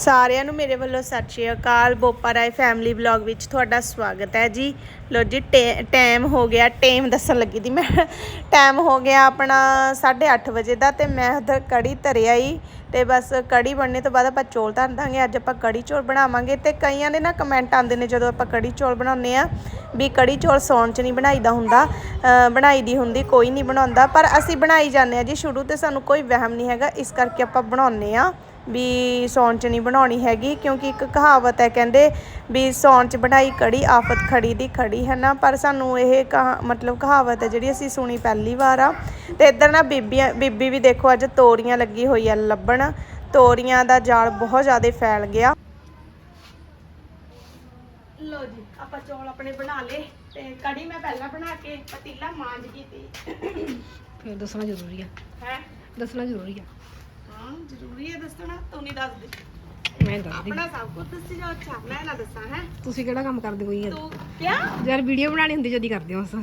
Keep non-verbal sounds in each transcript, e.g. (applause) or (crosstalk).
ਸਾਰਿਆਂ ਨੂੰ ਮੇਰੇ ਵੱਲੋਂ ਸਤਿ ਸ਼੍ਰੀ ਅਕਾਲ। ਬੋਪਾ ਰਾਏ ਫੈਮਿਲੀ ਵਲੌਗ ਵਿੱਚ ਤੁਹਾਡਾ ਸਵਾਗਤ ਹੈ ਜੀ। ਲੋ ਜੀ ਟਾਈਮ ਹੋ ਗਿਆ। ਟਾਈਮ ਦੱਸਣ ਲੱਗੀ ਦੀ ਮੈਂ। ਟਾਈਮ ਹੋ ਗਿਆ ਆਪਣਾ 8:30 ਵਜੇ ਦਾ ਤੇ ਮੈਂ ਉਧਰ ਕੜੀ ਧਰਿਆ ਹੀ ਤੇ ਬਸ ਕੜੀ ਬਣਨੇ ਤੋਂ ਬਾਅਦ ਆਪਾਂ ਚੌਲ ਧਰ ਦਾਂਗੇ। ਅੱਜ ਆਪਾਂ ਕੜੀ ਚੌਲ ਬਣਾਵਾਂਗੇ ਤੇ ਕਈਆਂ ਦੇ ਨਾ ਕਮੈਂਟ ਆਉਂਦੇ ਨੇ ਜਦੋਂ ਆਪਾਂ ਕੜੀ ਚੌਲ ਬਣਾਉਂਦੇ ਆ ਵੀ ਕੜੀ ਚੌਲ ਸੌਣ ਚ ਨਹੀਂ ਬਣਾਈਦਾ ਹੁੰਦਾ। ਬਣਾਈ ਦੀ ਹੁੰਦੀ, ਕੋਈ ਨਹੀਂ ਬਣਾਉਂਦਾ। ਪਰ ਅਸੀਂ ਬਣਾਈ ਜਾਂਦੇ ਆ ਜੀ ਸ਼ੁਰੂ ਤੇ ਸਾਨੂੰ ਕੋਈ ਵਹਿਮ ਨਹੀਂ ਹੈਗਾ। ਇਸ ਕਰਕੇ ਆਪਾਂ ਬਣਾਉਂਦੇ ਆ ਵੀ ਸੌਣ ਚ ਨਹੀਂ ਬਣਾਉਣੀ ਹੈਗੀ ਕਿਉਂਕਿ ਇੱਕ ਕਹਾਵਤ ਹੈ ਕਹਿੰਦੇ ਵੀ ਸੌਣ ਚ ਬਣਾਈ ਕੜੀ ਆਫਤ ਖੜੀ ਦੀ ਖੜੀ ਹੈ ਨਾ ਪਰ ਸਾਨੂੰ ਇਹ ਮਤਲਬ ਕਹਾਵਤ ਹੈ ਜਿਹੜੀ ਅਸੀਂ ਸੁਣੀ ਪਹਿਲੀ ਵਾਰ ਆ। ਤੇ ਇੱਧਰ ਨਾ ਬੀਬੀਆਂ ਬੀਬੀ ਵੀ ਦੇਖੋ ਅੱਜ ਤੋਰੀਆਂ ਲੱਗੀ ਹੋਈ ਆ ਲੱਭਣ। ਤੋਰੀਆਂ ਦਾ ਜਾਲ ਬਹੁਤ ਜ਼ਿਆਦਾ ਫੈਲ ਗਿਆ। ਲੋ ਜੀ ਆਪਾਂ ਚੌਲ ਆਪਣੇ ਬਣਾ ਲਏ ਤੇ ਕੜੀ ਮੈਂ ਪਹਿਲਾਂ ਬਣਾ ਕੇ ਪਤੀਲਾ ਮਾਂਜ ਕੀਤੀ। ਫਿਰ ਦੱਸਣਾ ਜ਼ਰੂਰੀ ਆ। ਹੈ? ਦੱਸਣਾ ਜ਼ਰੂਰੀ ਆ। ਹਾਂ ਜ਼ਰੂਰੀ ਹੈ ਦੱਸਣਾ ਤੂੰ ਨਹੀਂ ਦੱਸਦੀ। ਮੈਂ ਦੱਸਦੀ। ਆਪਣਾ ਸਭ ਕੁਝ ਦੱਸੀ ਜਾ ਅੱਛਾ ਮੈਂ ਨਾ ਦੱਸਾਂ ਹੈ? ਤੁਸੀਂ ਕਿਹੜਾ ਕੰਮ ਕਰਦੇ ਕੋਈ ਯਾਰ ਤੂੰ ਕਿਆ? ਯਾਰ ਵੀਡੀਓ ਬਣਾਣੀ ਹੁੰਦੀ ਜਦੀ ਕਰਦੇ ਹੋ ਬਸ।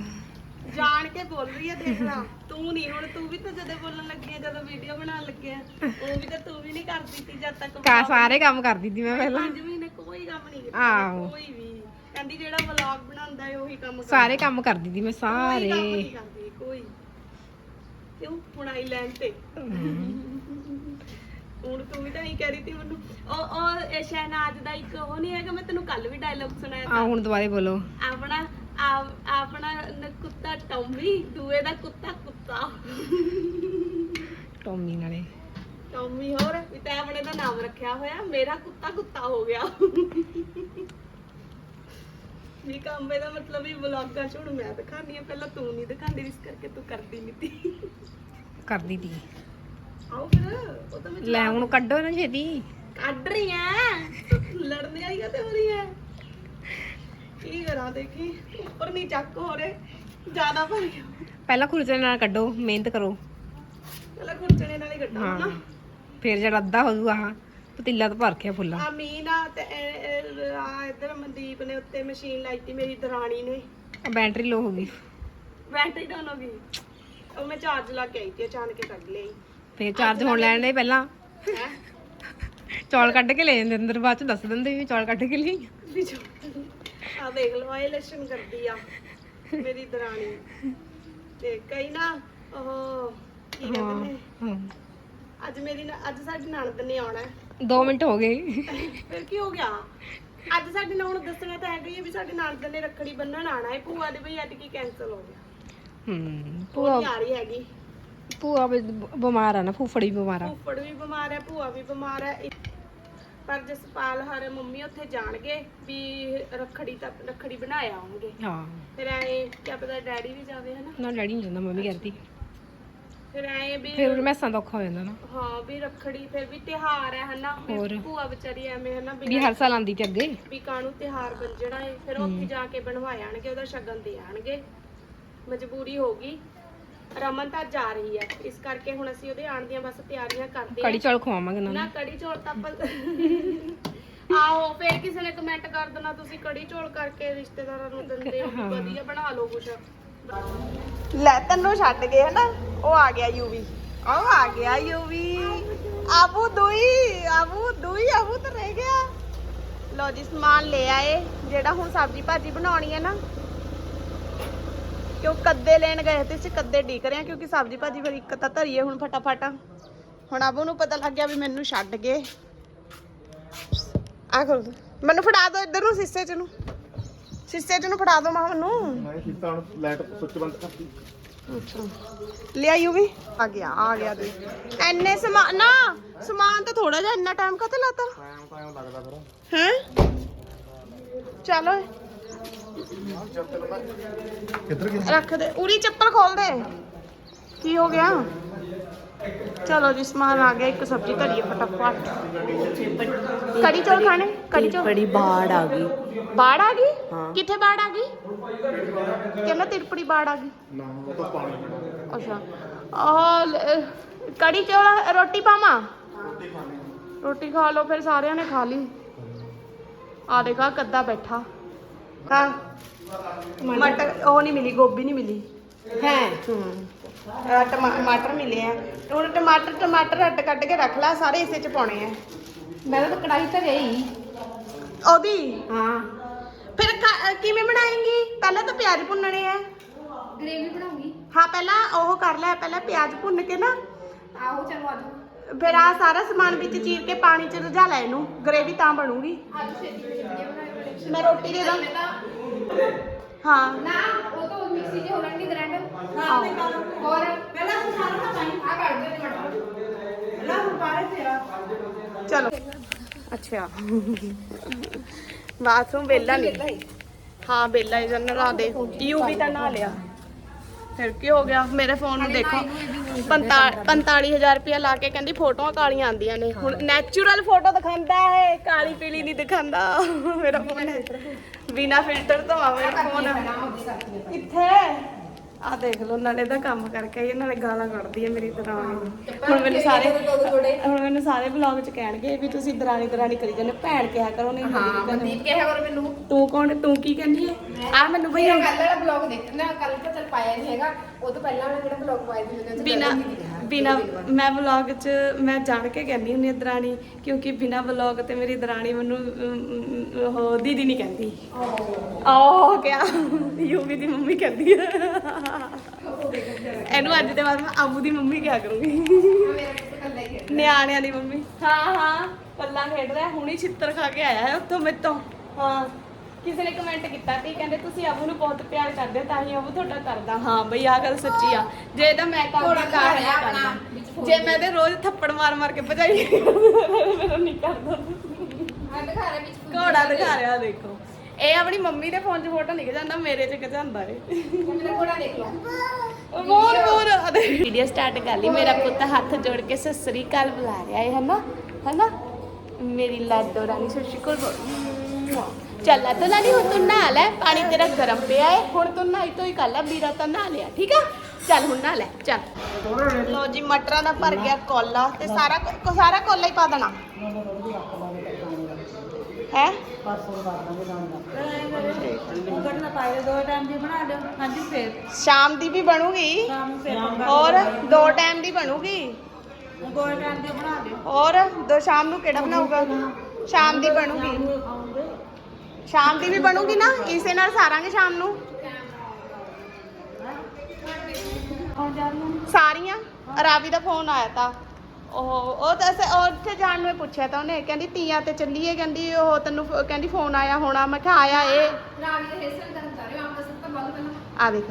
ਜਾਣ ਕੇ ਬੋਲ ਰਹੀ ਹੈ ਦੇਖ ਲਾ। ਤੂੰ ਨਹੀਂ ਹੁਣ ਤੂੰ ਵੀ ਤਾਂ ਜਦੋਂ ਬੋਲਣ ਲੱਗੀ ਹੈ ਜਦੋਂ ਵੀਡੀਓ ਬਣਾਉਣ ਲੱਗੇ ਆ ਉਹ ਵੀ ਤਾਂ ਤੂੰ ਵੀ ਨਹੀਂ ਕਰਦੀ ਸੀ ਜਦ ਤੱਕ ਕਾ ਸਾਰੇ ਕੰਮ ਕਰਦੀ ਸੀ ਮੈਂ ਪਹਿਲਾਂ। ਪੰਜ ਮਹੀਨੇ ਕੋਈ ਕੰਮ ਨਹੀਂ ਕੀਤਾ ਆਹੋ। ਕੋਈ ਵੀ। ਕਹਿੰਦੀ ਜਿਹੜਾ ਵਲੌਗ ਬਣਾਉਂਦਾ ਹੈ ਉਹੀ ਕੰਮ ਕਰਦਾ। ਸਾਰੇ ਕੰਮ ਕਰਦੀ ਸੀ ਮੈਂ ਕੋਈ ਸਾਰੇ ਕੰਮ ਨਹੀਂ ਕਰਦੀ ਕੋਈ। ਕਿਉਂ? ਪੁਣਾਈ ਲੈਣ ਤੇ। ਹੁਣ ਤੂੰ ਵੀ ਤਾਂ ਹੀ ਕਹਿ ਰਹੀ ਸੀ ਮੈਨੂੰ। ਉਹ ਉਹ ਸ਼ਹਿਨਾਜ਼ ਦਾ ਇੱਕ ਉਹ ਨਹੀਂ ਹੈਗਾ ਮੈਂ ਤੈਨੂੰ ਕੱਲ ਵੀ ਡਾਇਲੌਗ ਸੁਣਾਇਆ ਆ ਹੁਣ ਦੁਬਾਰੇ ਬੋਲੋ। ਆਪਣਾ ਆਪ- ਆਪਣਾ ਨ- ਕੁੱਤਾ ਟੌਮੀ ਦੂਏ ਦਾ ਕੁੱਤਾ ਕੁੱਤਾ। ਟੋਮੀ ਨਾਲੇ। ਟੌਮੀ ਹੋਰ ਵੀ ਤੈਂ ਆਪਣੇ ਦਾ ਨਾਮ ਰੱਖਿਆ ਹੋਇਆ ਮੇਰਾ ਕੁੱਤਾ ਕੁੱਤਾ ਹੋ ਗਿਆ। ਵੀ ਕੰਬੇ ਦਾ ਮਤਲਬ ਵੀ ਵਲੌਗਾਂ ਚ ਹੁਣ ਮੈਂ ਦਿਖਾਉਂਦੀ ਆ ਪਹਿਲਾਂ ਤੂੰ ਨਹੀਂ ਦਿਖਾਉਂਦੀ ਇਸ ਕਰਕੇ ਤੂੰ ਕਰਦੀ ਨਹੀਂ ਤੀ। ਕਰਦੀ ਤੀ। ਆਓ ਫਿਰ ਉਹ ਤਾਂ ਮੈਂ ਲੈ ਹੁਣ ਕੱਢੋ ਨਾ ਛੇਤੀ। ਕੱਢ ਰਹੀ ਆ। ਲੜਨ ਵਾਲੀ ਤੇ ਹੋ ਰਹੀ ਹੈ ਕੀ ਕਰਾਂ ਦੇਖੀ ਉੱਪਰ ਨਹੀਂ ਚੱਕ ਹੋ ਰਹੇ ਜ਼ਿਆਦਾ ਭਰ ਗਿਆ ਪਹਿਲਾਂ ਖੁਰਚੇ ਨਾਲ ਕੱਢੋ ਮਿਹਨਤ ਕਰੋ। ਪਹਿਲਾਂ ਖੁਰਚਣੇ ਨਾਲ ਹੀ ਕੱਢਾਂ ਹਾਂ ਨਾ ਫਿਰ ਜਿਹੜਾ ਅੱਧਾ ਹੋ ਜੂ ਆਹ ਪਤੀਲਾ ਤਾਂ ਭਰ ਕੇ ਫੁੱਲਾ। ਆ ਮੀਨਾ ਤੇ ਆ ਇਧਰ ਮਨਦੀਪ ਨੇ ਉੱਤੇ ਮਸ਼ੀਨ ਲਾਈ ਤੀ ਮੇਰੀ ਦਰਾਣੀ ਨੇ। ਆ ਬੈਟਰੀ ਲੋ ਹੋ ਗਈ। ਬੈਟਰੀ ਡਾਊਨ ਹੋ ਗਈ। ਉਹ ਮੈਂ ਚਾਰਜ ਲਾ ਕੇ ਆਈ ਤੀ ਅਚਾਨਕ ਹੀ ਕੱਢ ਲਈ ਫਿਰ ਚਾਰਜ ਹੋਣ ਲੈਣ ਦੇ ਪਹਿਲਾਂ। ਚੌਲ ਕੱਢ ਕੇ ਲੈ ਜਾਂਦੇ ਅੰਦਰ ਬਾਅਦ ਚ ਦੱਸ ਦਿੰਦੇ ਵੀ ਚੌਲ ਕੱਢ ਕੇ ਲਈ। ਆ ਦੇਖ ਲਓ ਇਹ ਲੈਸ਼ਨ ਕਰਦੀ ਆ ਮੇਰੀ ਦਰਾਣੀ। ਤੇ ਕਈ ਨਾ ਉਹ ਕੀ ਕਹਿੰਦੇ ਨੇ? ਅੱਜ ਮੇਰੀ ਨਾ- ਅੱਜ ਸਾਡੀ ਨਣਦ ਨੇ ਆਉਣਾ ਹੈ। 2 ਮਿੰਟ ਹੋ ਗਏ। ਫਿਰ ਕੀ ਹੋ ਗਿਆ? ਅੱਜ ਸਾਡੇ ਨਾਲ ਹੁਣ ਦੱਸਣਾ ਤਾਂ ਹੈਗਾ ਹੀ ਹੈ ਵੀ ਸਾਡੇ ਨਣਦ ਨੇ ਰੱਖੜੀ ਬੰਨਣ ਆਣਾ ਹੈ। ਭੂਆ ਦੇ ਬਈ ਅੱਜ ਕੀ ਕੈਨਸਲ ਹੋ ਗਿਆ। ਹੂੰ ਉਹ ਭੂਆ ਨਹੀਂ ਆ ਰਹੀ ਹੈਗੀ। ਭੂਆ ਵੀ ਬ- ਬਿਮਾਰ ਆ ਨਾ ਫੁੱਫੜੀ ਬਿਮਾਰ ਆ। ਫੁੱਫੜ ਵੀ ਬਿਮਾਰ ਹੈ ਭੂਆ ਵੀ ਬਿਮਾਰ ਹੈ ਇੱਕ- ਪਰ ਜਸਪਾਲ ਹਰ ਮੰਮੀ ਉੱਥੇ ਜਾਣਗੇ ਵੀ ਰੱਖੜੀ ਤਾਂ ਰੱਖੜੀ ਬਣਾਇਆ ਆਉਣਗੇ। ਹਾਂ। ਫਿਰ ਐ ਕੀ ਪਤਾ ਡੈਡੀ ਵੀ ਜਾਵੇ ਹਨਾ? ਨਾ ਡੈਡੀ ਨਹੀਂ ਜਾਂਦਾ ਮੰਮੀ ਕਰਦੀ। ਫਿਰ ਐ ਵੀ ਫਿਰ ਮੈਸਾਂ ਦਾ ਔਖਾ ਹੋ ਜਾਂਦਾ ਨਾ। ਹਾਂ ਵੀ ਰੱਖੜੀ ਫਿਰ ਵੀ ਤਿਹਾਰ ਹੈ ਹਨਾ? ਵੀ ਹੋਰ। ਭੂਆ ਵਿਚਾਰੀ ਐਵੇਂ ਹਨਾ? ਵੀ ਹਰ ਸਾਲ ਆਂਦੀ ਤੇ ਅੱਗੇ। ਵੀ ਕਾਹਨੂੰ ਤਿਹਾਰ ਵੱਜਣਾ ਏ? ਫਿਰ ਉੱਥੇ ਜਾ ਕੇ ਬਣਵਾ ਆਣਗੇ ਉਹਦਾ ਸ਼ਗਨ ਦੇ ਆਣਗੇ। ਮਜਬੂਰੀ ਹੋ ਗਈ। ਰਮਨ ਤਾਂ ਜਾ ਰਹੀ ਹੈ। ਇਸ ਕਰਕੇ ਹੁਣ ਅਸੀਂ ਉਹਦੇ ਆਣ ਦੀਆਂ ਬਸ ਤਿਆਰੀਆਂ ਕਰਦੇ ਕੜੀ ਹਾਂ ਚੌਲ ਖਵਾਵਾਂਗੇ ਨਾ ਨੂੰ। ਕੜੀ ਚੌਲ ਤਾਂ ਆਪਾਂ ਆਹੋ ਫਿਰ ਕਿਸੇ ਨੇ ਕਮੈਂਟ ਕਰ ਦੇਣਾ ਤੁਸੀਂ ਕੜੀ ਚੌਲ ਕਰਕੇ ਰਿਸ਼ਤੇਦਾਰਾਂ ਨੂੰ ਦਿੰਦੇ ਹੋ ਹਾਂ। ਵਧੀਆ ਬਣਾ ਲਓ ਕੁਛ। ਲੈ ਤੈਨੂੰ ਛੱਡ ਗਏ ਹਨਾ ਉਹ ਆ ਗਿਆ ਯੂਵੀ ਉਹ ਆ ਗਿਆ ਯੂਵੀ ਆਬੂ ਦੁਈ ਆਬੂ ਦੁਈ ਆਬੂ ਤਾਂ ਰਹਿ ਗਿਆ। ਲੋ ਜੀ ਸਮਾਨ ਲੈ ਆਏ। ਜਿਹੜਾ ਹੁਣ ਸਬਜ਼ੀ ਭਾਜੀ ਬਣਾਉਣੀ ਹੈ ਨਾ ਕਿਉਂ ਕੱਦੇ ਲੈਣ ਗਏ ਤੇ ਅਸੀਂ ਕੱਦੇ ਡੀਕ ਰਹੇ ਹਾਂ ਕਿਉਂਕਿ ਸਬਜ਼ੀ ਭਾਜੀ ਫਿਰ ਇੱਕ ਤਾਂ ਧਰੀਏ ਹੁਣ ਫਟਾਫਟ। ਹੁਣ ਆਬੂ ਨੂੰ ਪਤਾ ਲੱਗ ਗਿਆ ਵੀ ਮੈਨੂੰ ਛੱਡ ਗਏ। ਆ ਦੋ ਮੈਨੂੰ ਫੜਾ ਦਿਓ ਇੱਧਰ ਨੂੰ ਸਿੱਸੇ ਚ ਨੂੰ। ਸਿੱਸੇ ਚ ਨੂੰ ਫੜਾ ਦਿਓ ਮਾਂ ਮੈਨੂੰ। ਮੈਂ ਕੀਤਾ ਹੁਣ ਲਾਈਟ ਸੁੱਚ ਬੰਦ ਕਰਤੀ। ਲਿਆਈਓ ਵੀ? ਆ ਗਿਆ ਆ ਗਿਆ ਦੇ ਐਨੇ ਸਮਾਨ ਨਾ ਸਮਾਨ ਤਾਂ ਥੋੜਾ ਜਿਹਾ ਇੰਨਾ ਟਾਈਮ ਕਾਤੇ ਲਾਤਾ? ਟਾਈਮ ਤਾਂ ਐਂ ਲੱਗਦਾ ਫਿਰ। ਹੈ? ਚਲੋ ਕਿੱਧਰ ਗਿਆ? ਰੱਖ ਦੇ। ਉਰੀ ਚੱਪਲ ਖੋਲ ਦੇ। ਕੀ ਹੋ ਗਿਆ? ਚਲੋ ਜੀ ਸਮਾਨ ਆ ਗਿਆ। ਇੱਕ ਸਬਜ਼ੀ ਧਰੀਏ ਫਟਾਫਟ। ਕੜੀ ਚੌਲ ਖਾਣੇ? ਕੜੀ ਚੌਲ? ਬੜੀ ਬਾੜ ਆ ਗਈ। ਬਾੜ ਆ ਗਈ? ਹਾਂ। ਕਿੱਥੇ ਬਾੜ ਆ ਗਈ? ਕਹਿੰਦਾ ਤਿਰਪੜੀ ਬਾੜ ਆ ਗਈ। ਨਾ ਉਹ ਤਾਂ ਪਾਣੀ ਪੀਣਾ ਅੱਛਾ। ਉਹ ਲ- ਕੜੀ ਚੌਲ ਰੋਟੀ ਪਾਵਾਂ? ਰੋਟੀ ਖਾ ਲਓ ਫਿਰ ਸਾਰਿਆਂ ਨੇ ਖਾ ਲਈ। ਆ ਦੇਖਾ ਕੱਦਾ ਬੈਠਾ। ਹਾਂ। ਮਟਰ ਉਹ ਨਹੀਂ ਮਿਲੀ ਗੋਭੀ ਨਹੀਂ ਮਿਲੀ। ਹੈ। ਹੂੰ। ਟਮਾਟਰ ਮਿਲੇ ਆ। ਹੁਣ ਟਮਾਟਰ ਟਮਾਟਰ ਅੱਡ ਕੱਢ ਕੇ ਰੱਖ ਲੈ ਸਾਰੇ ਇਸੇ ਚ ਪਾਉਣੇ ਆ। ਮੈਂ ਤਾਂ ਕੜਾਈ ਤਾਂ ਗਈ। ਉਹਦੀ? ਹਾਂ। ਫਿਰ ਕਿਵੇਂ ਬਣਾਏਂਗੀ? ਪਹਿਲਾਂ ਤਾਂ ਪਿਆਜ਼ ਭੁੰਨਣੇ ਆ। ਗ੍ਰੇਵੀ ਬਣਾਉਂਗੀ। ਹਾਂ ਪਹਿਲਾਂ ਉਹ ਕਰ ਲੈ ਪਹਿਲਾਂ ਪਿਆਜ਼ ਭੁੰਨ ਕੇ ਨਾ ਆਹੋ ਚਲੋ ਆਜੋ ਫਿਰ ਆ ਸਾਰਾ ਸਮਾਨ ਵਿੱਚ ਚੀਰ ਕੇ ਪਾਣੀ ਚ ਰਝਾ ਲੈ ਇਹਨੂੰ ਗ੍ਰੇਵੀ ਤਾਂ ਬਣੂਗੀ। ਛੇਤੀ ਵੀਡੀਓ ਮੈਂ ਰੋਟੀ ਦੇ ਦਾਂ। ਹਾਂ। ਨਾ ਉਹ ਤਾਂ ਮਿਕਸੀ 'ਚ ਹੋ ਲੈਣਗੇ ਗ੍ਰਾਈਂਡਰ ਹਾਂ ਹੋਰ? ਪਹਿਲਾਂ ਸਾਰਾ ਨਾ ਪਾਈ। ਆ ਕੱਢ ਦੇ ਨਾ ਹੁਣ ਪਾਰੇ ਤੇਰਾ। ਚਲੋ। ਅੱਛਾ। ਬਾਥਰੂਮ ਵੇਲਾ ਨਹੀਂ ਹਾਂ। ਵੇਲਾ ਹੀ ਜਨ ਦੇ ਯੂ ਵੀ ਤਾਂ ਨਹਾ ਲਿਆ। ਫਿਰ ਕੀ ਹੋ ਗਿਆ? ਮੇਰੇ ਫੋਨ ਨੂੰ ਦੇਖੋ। 45000 ਰੁਪਇਆ ਲਾ ਕੇ ਕਹਿੰਦੀ ਫੋਟੋਆਂ ਕਾਲੀਆਂ ਆਂਦੀਆਂ ਨੇ। ਹੁਣ ਨੈਚੁਰਲ ਫੋਟੋ ਦਿਖਾਉਂਦਾ ਹੈ ਕਾਲੀ ਪੀਲੀ ਨਹੀਂ ਦਿਖਾਉਂਦਾ। ਮੇਰਾ ਫੋਨ ਬਿਨਾ ਫਿਲਟਰ ਤੋਂ ਆ ਮੇਰਾ ਫੋਨ ਕਿੱਥੇ? ਆ ਦੇਖ ਲਓ ਨਾਲੇ ਦਾ ਕੰਮ ਕਰਕੇ ਆਈ ਹੈ, ਨਾਲੇ ਗਾਲਾਂ ਕੱਢਦੀ ਹੈ ਮੇਰੀ ਦਰਾਣੀ ਹੁਣ ਮੈਨੂੰ ਸਾਰੇ ਹੁਣ ਮੈਨੂੰ ਸਾਰੇ ਵਲੌਗ ਚ ਕਹਿਣਗੇ ਵੀ ਤੁਸੀਂ ਦਰਾਣੀ ਦਰਾਣੀ ਕਰੀ ਜਾਂਦੇ ਹੋ। ਭੈਣ ਕਿਹਾ ਕਰੋ ਨਹੀਂ ਹਾਂ ਮਨਦੀਪ ਕਿਹਾ ਕਰ ਮੈਨੂੰ। ਤੂੰ ਕੌਣ ਤੂੰ ਕੀ ਕਹਿੰਦੀ ਹੈ ਆ ਮੈਨੂੰ ਭਈਆ ਭਈਆ ਕੱਲ ਵਾਲਾ ਬਲੌਗ ਦੇਖਣਾ ਕੱਲ ਤਾਂ ਚੱਲ ਪਾਇਆ ਨਹੀਂ ਹੈਗਾ ਉਹ ਤੋਂ ਪਹਿਲਾਂ ਵਾਲਾ ਜਿਹੜਾ ਬਲੌਗ ਪਾਇਆ ਸੀ ਉਹਦੇ ਵਿੱਚ ਬਿਨਾ ਬਿਨਾ ਮੈਂ ਵਲੌਗ 'ਚ ਮੈਂ ਜਾਣ ਕੇ ਕਹਿੰਦੀ ਹੁੰਦੀ ਹਾਂ ਦਰਾਣੀ ਕਿਉਂਕਿ ਬਿਨਾ ਵਲੌਗ ਤੇ ਮੇਰੀ ਦਰਾਣੀ ਮੈਨੂੰ ਅਮ, ਉਹ ਦੀਦੀ ਨਹੀਂ ਕਹਿੰਦੀ। ਆਹ ਕਿਆ? ਯੂਵੀ ਦੀ ਮੰਮੀ ਕਹਿੰਦੀ ਹੈ ਇਹਨੂੰ ਅੱਜ ਦੇ ਬਾਅਦ ਮੈਂ ਆਬੂ ਦੀ ਮੰਮੀ ਕਿਆ ਕਰੂੰਗੀ? ਨਿਆਣਿਆਂ ਦੀ ਮੰਮੀ। ਹਾਂ ਹਾਂ ਪੱਲਾ ਖੇਡ ਰਿਹਾ ਹੁਣੀ ਛਿੱਤਰ ਖਾ ਕੇ ਆਇਆ ਹੈ ਉੱਥੋਂ ਮੇਰੇ ਤੋਂ। ਹਾਂ। ਕਿਸੇ ਨੇ ਕਮੈਂਟ ਕੀਤਾ ਸੀ ਕਹਿੰਦੇ ਤੁਸੀਂ ਅਬੂ ਨੂੰ ਬਹੁਤ ਪਿਆਰ ਕਰਦੇ ਹੋ ਤਾਂ ਹੀ ਅਬੂ ਤੁਹਾਡਾ ਕਰਦਾ। ਹਾਂ ਬਈ ਆਹ ਗੱਲ ਸੱਚੀ ਆ। ਜੇ ਇਹਦਾ ਮੈਂ ਕੰਮ ਘੋੜਾ ਕਰ ਰਿਹਾ ਕਰਦਾ ਜੇ ਮੈਂ ਤੇ ਰੋਜ਼ ਥੱਪੜ ਮਾਰ ਮਾਰ ਕੇ ਭਜਾਈ (laughs) ਮੇਰਾ ਨਹੀਂ ਕਰਦਾ। ਆ ਦਿਖਾ ਰਿਹਾ ਵਿੱਚ ਘੋੜਾ ਦਿਖਾ ਰਿਹਾ ਦੇਖੋ। ਇਹ ਆਪਣੀ ਮੰਮੀ ਦੇ ਫੋਨ 'ਚ ਫੋਟੋ ਨਹੀਂ ਖਿਚਾਉਂਦਾ ਮੇਰੇ 'ਚ ਖਿਚਾਉਂਦਾ ਏ ਮੇਰਾ ਘੋੜਾ ਦੇਖ ਲਓ। ਵੀਡੀਓ ਸਟਾਰਟ ਕਰ ਲਈ ਮੇਰਾ ਪੁੱਤ ਹੱਥ ਜੋੜ ਕੇ ਸਤਿ ਸ੍ਰੀ ਅਕਾਲ ਬੁਲਾ ਰਿਹਾ ਹੈ ਹਨਾ? ਹਨਾ? ਮੇਰੀ ਲਾਡੋ ਰਾਣੀ ਸਤਿ ਸ਼੍ਰੀ ਅਕਾਲ ਬੋਲ। ਚੱਲ ਆ, ਤਾਂ ਲਾਡੀ ਹੁਣ ਤੂੰ ਨਹਾ ਲੈ, ਪਾਣੀ ਤੇਰਾ ਗਰਮ ਪਿਆ ਹੈ ਹੁਣ ਤੂੰ ਨਹਾਈ ਧੋਈ ਕਰ ਲੈ ਵੀਰਾ ਤਾਂ ਨਹਾ ਲਿਆ, ਠੀਕ ਆ? ਚੱਲ ਹੁਣ ਨਹਾ ਲੈ, ਚੱਲ। ਲੋ ਜੀ, ਮਟਰਾਂ ਦਾ ਭਰ ਗਿਆ ਕੋਲਾ ਤੇ ਸਾਰਾ ਕੋ- ਸਾਰਾ ਕੋਲਾ ਹੀ ਪਾ ਦੇਣਾ। ਹੈ? ਕੱਢਣਾ ਪਾਏ ਦੋ ਟਾਈਮ ਦੀ ਬਣਾ ਦਿਓ ਹਾਂਜੀ ਫੇਰ ਸ਼ਾਮ ਦੀ ਵੀ ਬਣੂਗੀ। ਸ਼ਾਮ ਨੂੰ ਫੇਰ ਹੋਰ, ਦੋ ਟਾਈਮ ਦੀ ਬਣੂਗੀ। ਦੋ ਟਾਈਮ ਦੀ ਬਣਾ ਦਿਓ ਹੋਰ, ਦੋ ਸ਼ਾਮ ਨੂੰ ਕਿਹੜਾ ਬਣਾਊਗਾ? ਸ਼ਾਮ ਦੀ ਬਣੂਗੀ। ਖਾਉਂਗੇ ਸ਼ਾਮ ਦੀ ਵੀ ਬਣੂਗੀ ਨਾ, ਇਸੇ ਨਾਲ ਸਾਰਾਂਗੇ ਸ਼ਾਮ ਨੂੰ। ਸਾਰੀਆਂ? ਰਾਵੀ ਦਾ ਫੋਨ ਆਇਆ ਤਾਂ। ਉਹ ਉਹ ਤਾਂ ਅਸੀਂ- ਉੱਥੇ ਜਾਣ ਨੂੰ ਹੀ ਪੁੱਛਿਆ ਤਾਂ ਉਹਨੇ, ਕਹਿੰਦੀ ਤੀਆਂ ਤੇ ਚੱਲੀਏ, ਕਹਿੰਦੀ ਉਹ ਤੈਨੂੰ ਫ- ਕਹਿੰਦੀ ਫੋਨ ਆਇਆ ਹੋਣਾ, ਮੈਂ ਕਿਹਾ ਆਇਆ ਏ। ਆ ਦੇਖ